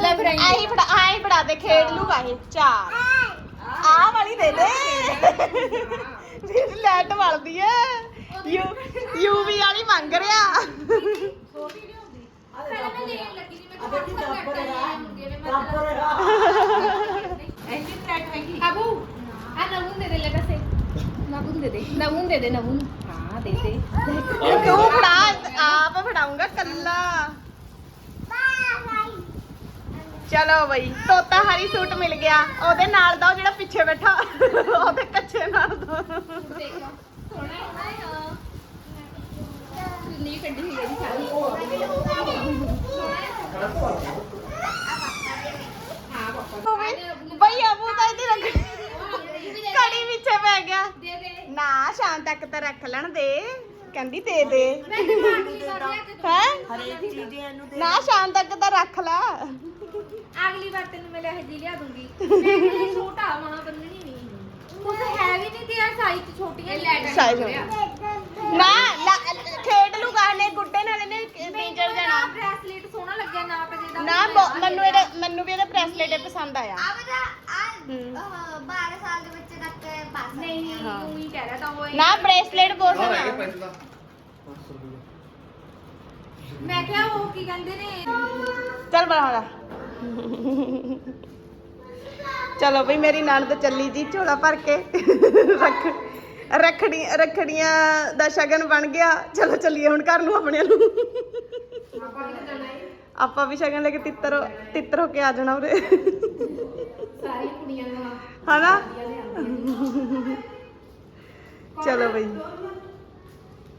ਲੈ ਫਿਰ ਆਈ। ਆਹੀ ਫੜਾ ਆਹੀ ਫੜਾ ਦੇ ਖੇਡ ਲੂਗਾ ਇਹ। ਚਾਰ। ਆ ਵਾਲੀ ਦੇ ਦੇ। ਵੀ ਲੈਟ ਵਲਦੀ ਐ। ਯੂ ਯੂਵੀ ਵਾਲੀ ਮੰਗ ਰਿਹਾ ਪਹਿਲਾਂ ਮੈਂ ਲੈਣ ਲੱਗੀ ਸੀ ਮੈਂ ਕਿਹਾ ਹੱਥ ਕਰ ਕਰ ਮੁੰਡੇ ਨੇ ਮੈਂ ਐਨੀ ਟਰੈਕ ਹੈਗੀ। ਅਬੂ ਆ ਨਵੂਨ ਦੇ ਦੇ ਲੈ ਪੈਸੇ। ਨਵੂਨ ਦੇ ਦੇ ਨਵੂਨ ਦੇ ਦੇ ਨਵੂਨ। ਹਾਂ ਦੇ ਦੇ। ਤੂੰ ਫੜਾ? ਫੜਾਉਂਗਾ ਕੱਲਾ। ਚਲੋ ਬਈ ਤੋਤਾ ਹਰੀ ਸੂਟ ਮਿਲ ਗਿਆ। ਉਹਦੇ ਨਾਲ ਦਾ ਉਹ ਜਿਹੜਾ ਪਿੱਛੇ ਬੈਠਾ ਉਹਦੇ ਕੱਚੇ ਨਾਲ ਦਾ। ਦੇਖੋ ਸੋਹਣਾ ਹੈ ਹਾਂ ਨਹੀਂ ਕੱਢੀ ਹੋਈ ਹੈ ਸਾਰੀ ਹਾਂ ਪਾਪਾ ਬਈ ਅਬੂ ਤਾਂ ਇਹਦੀ ਰੱਖ ਕੜੀ ਪਿੱਛੇ ਪੈ ਗਿਆ। ਨਾ ਸ਼ਾਮ ਤੱਕ ਤਾਂ ਰੱਖ ਲੈਣ ਦੇ। ਕਹਿੰਦੀ ਦੇ ਦੇ। ਹੈ? ਹਰੇਕ ਚੀਜ਼ ਇਹਨੂੰ ਦੇ ਨਾ ਸ਼ਾਮ ਤੱਕ ਤਾਂ ਰੱਖ ਲੈ। ਅਗਲੀ ਵਾਰ ਤੈਨੂੰ ਮੈਂ ਲੈ ਜੀ ਲਿਆ ਦੂੰਗੀ। ਮੈਂ ਕਿਹਾ ਛੋਟਾ ਮਾਂ ਬੰਨਣੀ ਨਹੀਂ। ਕੁਝ ਹੈ ਵੀ ਨਹੀਂ ਤੇਰਾ ਸਾਈਜ਼ ਛੋਟੀਆਂ ਲੈ Size ਨਾ ਲਾ- ਖੇਡ ਲੂਗਾ ਨੇ ਗੁੱਡੇ ਨਾਲ ਨੇ ਟੀਚਰ ਜਾਣਾ? ਬ੍ਰੈਸਲੇਟ ਸੋਹਣਾ ਲੱਗਿਆ ਨਾ ਪਜੇ ਦਾ ਨਾ ਮੈਨੂੰ ਇਹਦੇ ਮੈਨੂੰ ਵੀ ਇਹਦਾ ਬ੍ਰੈਸਲੇਟ ਪਸੰਦ ਆਇਆ। ਆਵਦਾ ਹੂੰ। ਆ 12 ਸਾਲ ਦੇ ਬੱਚੇ ਤੱਕ ਪਾ ਸਕਦੇ ਨਹੀਂ ਹਾਂ। ਤੂੰ ਹੀ ਕਹਿ ਰਿਹਾ ਤਾਂ ਉਹ ਨਾ। ਬ੍ਰੇਸਲੇਟ ਬਹੁਤ ਆ ਰਹਿ ਗਏ ਸੋਹਣਾ ਪੈਸੇ ਦਾ। 500 ਰੁਪਏ ਮੈਂ ਕਿਹਾ ਉਹ ਕੀ ਕਹਿੰਦੇ ਨੇ? ਚੱਲ ਬਣਾ ਲਾ। ਚਲੋ ਬਈ ਮੇਰੀ ਨਣਦ ਚੱਲੀ ਜੀ ਝੋਲਾ ਭਰ ਕੇ। ਰੱਖ ਰੱਖੜੀ ਰੱਖੜੀਆਂ ਦਾ ਸ਼ਗਨ ਬਣ ਗਿਆ। ਚਲੋ ਚੱਲੀਏ ਹੁਣ ਘਰ ਨੂੰ ਆਪਣੇ ਨੂੰ ਆਪਾਂ ਵੀ ਸ਼ਗਨ ਲੈ ਕੇ ਤਿੱਤਰ ਤਿੱਤਰ ਹੋ ਕੇ ਆ ਜਾਣਾ ਉਰੇ। ਸਾਰੀਆਂ ਕੁੜੀਆਂ ਦਾ ਹਨਾ? ਚਲੋ ਬਈ।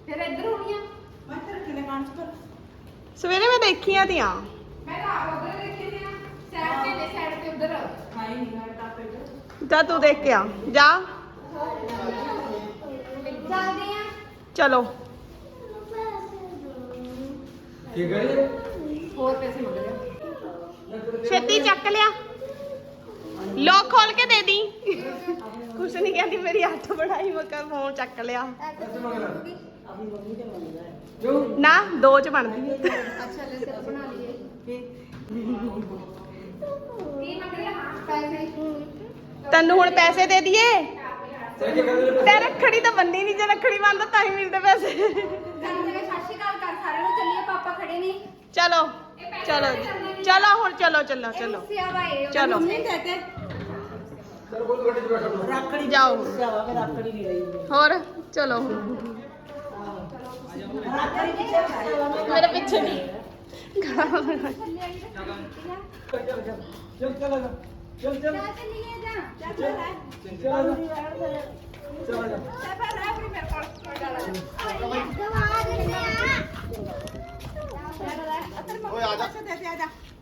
ਫਿਰ ਇੱਧਰ ਹੋਣੀਆਂ ਮੈਂ ਤੇਰੇ ਕਿਲੇ ਕਾਂਚ ਕਰ ਸਵੇਰੇ ਮੈਂ ਦੇਖੀਆਂ ਤੀਆਂ। ਮੈਂ ਤਾਂ ਆਪ ਉਧਰ ਦੇਖੇ ਨੇ ਸਾਈਡ ਤੇ ਨੇ ਸਾਈਡ ਤੇ ਉਧਰ। ਖਾਈ ਨਹੀਂ ਮੈਂ ਟਾਪੇ ਤੇ ਜਾ ਤੂੰ ਦੇਖ ਕੇ ਆ। ਜਾ। ਚੱਲਦੇ ਆ। ਚਲੋ। ਕੀ ਕਰੀਏ ਹੋਰ ਪੈਸੇ ਮੰਗ ਰਿਹਾ ਛੇਤੀ ਚੱਕ ਲਿਆ। ਲੋਕ ਖੋਲ ਕੇ ਦੇ ਦੀ। ਕੁਛ ਨਹੀਂ ਕਹਿੰਦੀ ਮੇਰੀ ਹੱਥ ਬੜਾਈ ਮੱਕਾ ਫੋਨ ਚੱਕ ਲਿਆ। ਆਪਣੀ ਮੰਮੀ ਤੇ ਮੰਗਦਾ ਹੈ ਨਾ ਦੋ ਚ ਬਣਦੀ ਹੈ ਅੱਛਾ ਲੈ ਸਿਰ ਬਣਾ ਲਈਏ। ਕੀ? ਮੰਗ ਰਿਹਾ ਪੈਸੇ। ਤੈਨੂੰ ਹੁਣ ਪੈਸੇ ਦੇ ਦਈਏ? ਤੇ ਰੱਖੜੀ ਤਾਂ ਬੰਨੀ ਨਹੀਂ ਜੇ ਰੱਖੜੀ ਬੰਨਦਾ ਤਾਂ ਹੀ ਮਿਲਦੇ ਪੈਸੇ। ਚੱਲ ਮੇਰੇ ਸਤਿ ਸ਼੍ਰੀ ਅਕਾਲ ਕਰ ਸਾਰਿਆਂ ਨੂੰ ਚੱਲੀਏ ਪਾਪਾ ਖੜੇ ਨੇ। ਚਲੋ ਚਲੋ ਹੁਣ ਚਲੋ ਚਲੋ ਚਲੋ। ਚਲੋ। ਮੰਮੀ ਕਹਿ ਕੇ ਚਲ ਕੋਈ ਗੱਡੀ 'ਚ ਬੈਠਾ ਲਓ ਰੱਖੜੀ ਜਾਓ। ਸਿਆਵਾ ਮੈਂ ਰੱਖੜੀ ਨਹੀਂ ਰਹੀ ਹੋਰ ਚਲੋ ਹੁਣ ਰੱਖੜੀ ਪਿੱਛੇ ਸਿਆਵਾ ਮੈਂ ਮੇਰੇ ਪਿੱਛੇ ਨਹੀਂ ਚੱਲ ਚੱਲ ਚੱਲ ਚੱਲ ਚੱਲੀਏ ਜਾ ਚੱਲ ਚੱਲ ਓਏ ਆ ਜਾ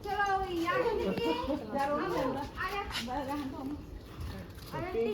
ਚਲੋ ਯਾਰ ਚੱਲੀਏ ਆ ਜਾ ਆ ਜਾ something